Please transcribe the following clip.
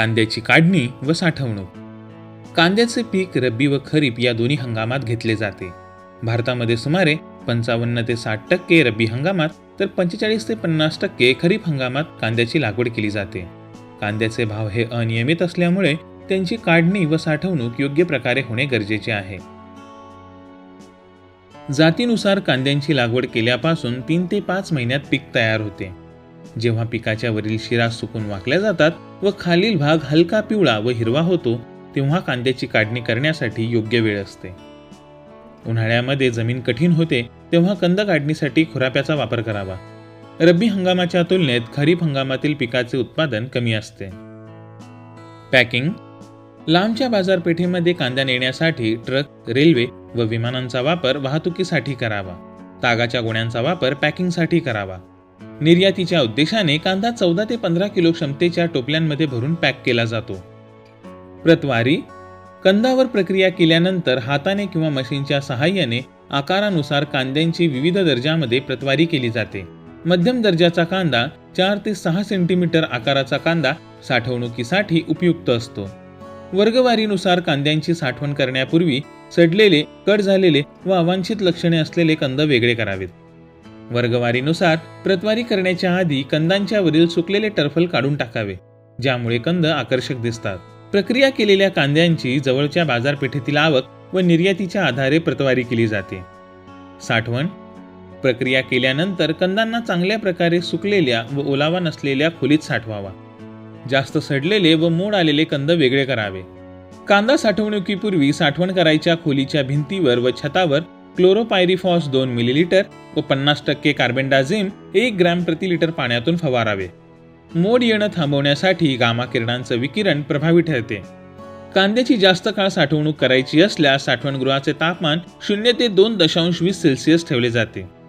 कांद्याची काढणी व साठवणूक. कांद्याचे पीक रब्बी व खरीप या दोन्ही हंगामात घेतले जाते. भारतामध्ये सुमारे पंचावन्न ते साठ टक्के रब्बी हंगामात तर पंचेचाळीस ते पन्नास टक्के खरीप हंगामात कांद्याची लागवड केली जाते. कांद्याचे भाव हे अनियमित असल्यामुळे त्यांची काढणी व साठवणूक योग्य प्रकारे होणे गरजेचे आहे. जातीनुसार कांद्यांची लागवड केल्यापासून तीन ते पाच महिन्यात पीक तयार होते. जेव्हा पिकाच्या वरील शिरा सुकून वाकल्या जातात व खालील भाग हलका पिवळा व हिरवा होतो तेव्हा कांद्याची काढणी करण्यासाठी योग्य वेळ असते. उन्हाळ्यामध्ये जमीन कठीण होते तेव्हा कंद काढणीसाठी खुराप्याचा वापर करावा. रब्बी हंगामाच्या तुलनेत खरीप हंगामातील पिकाचे उत्पादन कमी असते. पॅकिंग. लांबच्या बाजारपेठेमध्ये कांदा नेण्यासाठी ट्रक रेल्वे व विमानांचा वापर वाहतुकीसाठी करावा. तागाच्या गोण्यांचा वापर पॅकिंगसाठी करावा. निर्यातीच्या उद्देशाने कांदा चौदा ते पंधरा किलो क्षमतेच्या टोपल्यांमध्ये भरून पॅक केला जातो. प्रतवारी कंदावर प्रक्रिया केल्यानंतर हाताने किंवा मशीनच्या सहाय्याने आकारानुसार कांद्यांची विविध दर्जामध्ये प्रतवारी केली जाते. मध्यम दर्जाचा कांदा चार ते सहा सेंटीमीटर आकाराचा कांदा साठवणुकीसाठी उपयुक्त असतो. वर्गवारीनुसार कांद्यांची साठवण करण्यापूर्वी सडलेले कट झालेले व अवांछित लक्षणे असलेले कंद वेगळे करावेत. वर्गवारीनुसार प्रतवारी करण्याच्या आधी कंदांच्या वरील सुकलेले टर्फल काढून टाकावे ज्यामुळे कंद आकर्षक दिसतात. प्रक्रिया केलेल्या कांद्यांची जवळच्या बाजारपेठेतील आवक व निर्यातीच्या आधारे प्रतवारी केली जाते. साठवण. प्रक्रिया केल्यानंतर कंदांना चांगल्या प्रकारे सुकलेल्या व ओलावा नसलेल्या खोलीत साठवावा. जास्त सडलेले व मोड आलेले कंद वेगळे करावे. कांदा साठवणुकीपूर्वी साठवण करायच्या खोलीच्या भिंतीवर व छतावर क्लोरोपायरिफॉस दोन मिलीलिटर व पन्नास टक्के कार्बेंडाझिम एक ग्रॅम प्रति लिटर पाण्यातून फवारावे. मोड येणं थांबवण्यासाठी गामा किरणांचं विकिरण प्रभावी ठरते. कांद्याची जास्त काळ साठवणूक करायची असल्यास साठवणगृहाचे तापमान शून्य ते दोन दशांश वीस सेल्सिअस ठेवले जाते.